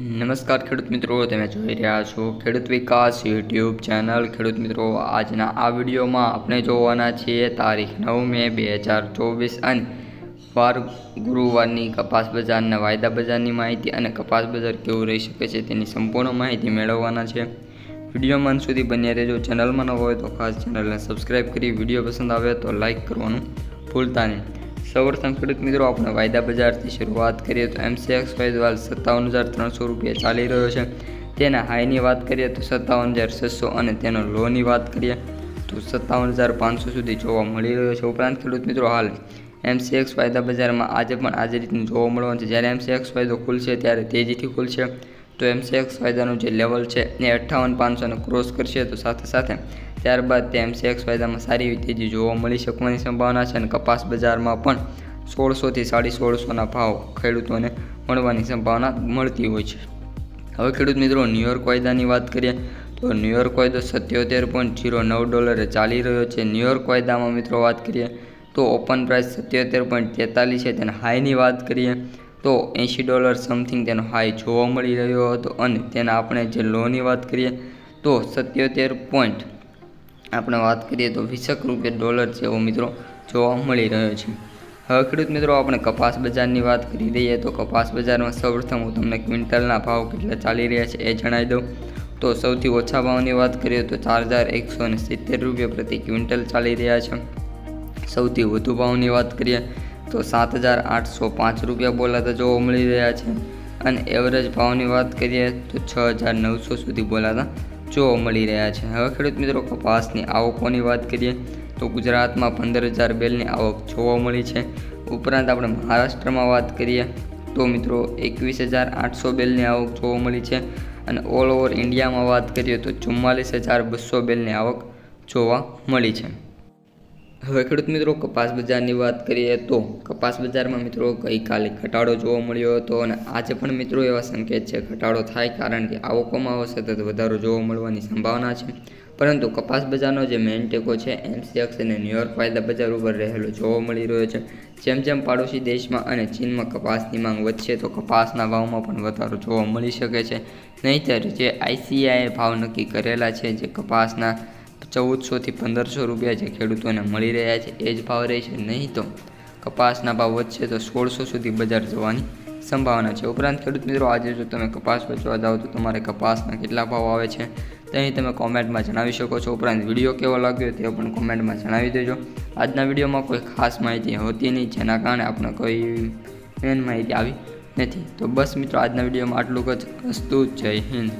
નમસ્કાર ખેડૂત મિત્રો, તમે જોઈ રહ્યા છો ખેડૂત વિકાસ યુટ્યુબ ચેનલ. ખેડૂત મિત્રો, આજના આ વિડીયોમાં આપણે જોવાના છીએ તારીખ નવ મે બે હજાર ચોવીસ અને વાર ગુરુવારની કપાસ બજારના વાયદા બજારની માહિતી અને કપાસ બજાર કેવું રહી શકે છે તેની સંપૂર્ણ માહિતી મેળવવાના છે. વિડીયોમાં અંત સુધી બન્યા રહેજો. ચેનલમાં ન હોય તો ખાસ ચેનલને સબસ્ક્રાઈબ કરી વીડિયો પસંદ આવે તો લાઇક કરવાનું ભૂલતા નહીં. સૌપ્રથમ ખેડૂત મિત્રો, આપણે વાયદા બજારથી શરૂઆત કરીએ તો એમસીએક્સ વાયદો સત્તાવન હજાર ત્રણસો રૂપિયા ચાલી રહ્યો છે. તેના હાઈની વાત કરીએ તો સત્તાવન હજાર છસો અને તેનો લોની વાત કરીએ તો સત્તાવન હજાર પાંચસો સુધી જોવા મળી રહ્યો છે. ઉપરાંત ખેડૂત મિત્રો, હાલ એમસીએક્સ વાયદા બજારમાં આજે પણ આજે રીતનું જોવા મળવાનું છે. જ્યારે એમસીએક્સ વાયદો ખુલશે ત્યારે તેજીથી ખુલશે. તો એમસીએક્સ વાયદાનું જે લેવલ છે એ અઠ્ઠાવન પાંચસોને ક્રોસ કરશે. તો સાથે સાથે ત્યારબાદ તેમ એમસીએક્સ વાયદામાં સારી તેજી જોવા મળી શકવાની સંભાવના છે અને કપાસ બજારમાં પણ સોળસોથી સાડી સોળસોના ભાવ ખેડૂતોને મળવાની સંભાવના મળતી હોય છે. હવે ખેડૂત મિત્રો ન્યૂયોર્ક વાયદાની વાત કરીએ તો ન્યુયોર્ક વાયદો સત્યોતેર પોઈન્ટ જીરો નવ ડોલરે ચાલી રહ્યો છે. ન્યુયોર્ક વાયદામાં મિત્રો વાત કરીએ તો ઓપન પ્રાઇસ સત્યોતેર પોઈન્ટ તેતાલીસ છે. તેના હાઈની વાત કરીએ તો એંશી ડોલર સમથિંગ તેનો હાઈ જોવા મળી રહ્યો હતો અને તેના આપણે જે લોની વાત કરીએ તો સત્યોતેર પોઈન્ટ આપણે વાત કરીએ તો વીસક રૂપિયા ડોલર જેવો મિત્રો જોવા મળી રહ્યો છે. હવે ખેડૂત મિત્રો, આપણે કપાસ બજારની વાત કરી દઈએ તો કપાસ બજારમાં સૌપ્રથમ હું તમને ક્વિન્ટલના ભાવ કેટલા ચાલી રહ્યા છે એ જણાવી દઉં. તો સૌથી ઓછા ભાવની વાત કરીએ તો ચાર હજાર એકસો ને સિત્તેર રૂપિયા પ્રતિ ક્વિન્ટલ ચાલી રહ્યા છે. સૌથી વધુ ભાવની વાત કરીએ તો સાત હજાર આઠસો પાંચ રૂપિયા બોલાતા જોવા મળી રહ્યા છે. અને એવરેજ ભાવની વાત કરીએ તો છ હજાર નવસો સુધી બોલાતા જોવા મળી રહ્યા છે. હવે ખેડૂત મિત્રો, કપાસની આવકોની વાત કરીએ, તો ગુજરાતમાં પંદર હજાર બેલની આવક જોવા મળી છે. ઉપરાંત આપણે મહારાષ્ટ્રમાં વાત કરીએ, તો મિત્રો, એકવીસ હજાર આઠસો બેલની આવક જોવા મળી છે. અને ઓલ ઓવર ઇન્ડિયામાં વાત કરીએ, તો ચુમ્માલીસ હજાર બસો બેલની આવક જોવા મળી છે. હવે ખેડૂત મિત્રો, કપાસ બજારની વાત કરીએ તો કપાસ બજારમાં મિત્રો ગઈકાલે ઘટાડો જોવા મળ્યો હતો અને આજે પણ મિત્રો એવા સંકેત છે. ઘટાડો થાય કારણ કે આવકોમાં સતત વધારો જોવા મળવાની સંભાવના છે. પરંતુ કપાસ બજારનો જે મેઇન ટેકો છે એમસીએક્સ અને ન્યુયોર્ક વાયદા બજાર ઉપર રહેલો જોવા મળી રહ્યો છે. જેમ જેમ પાડોશી દેશમાં અને ચીનમાં કપાસની માંગ વધશે, તો કપાસના ભાવમાં પણ વધારો જોવા મળી શકે છે. નહીંતર જે આઈસીઆઈએ ભાવ નક્કી કરેલા છે, જે કપાસના ચૌદસોથી પંદરસો રૂપિયા જે ખેડૂતોને મળી રહ્યા છે, એ જ ભાવ રહેશે નહીં તો કપાસના ભાવ વધશે તો સોળસો સુધી બજાર જવાની સંભાવના છે. ઉપરાંત ખેડૂત મિત્રો, આજે જો તમે કપાસ વેચવા જાઓ તો તમારે કપાસના કેટલા ભાવ આવે છે, તેની તમે કોમેન્ટમાં જણાવી શકો છો. ઉપરાંત વીડિયો કેવો લાગ્યો તે પણ કોમેન્ટમાં જણાવી દેજો. આજના વિડીયોમાં કોઈ ખાસ માહિતી હોતી નહીં, જેના કારણે આપણે કોઈ મેન માહિતી આવી નથી. તો બસ મિત્રો, આજના વિડીયોમાં આટલું જ. અસ્તુ, જય હિન્દ.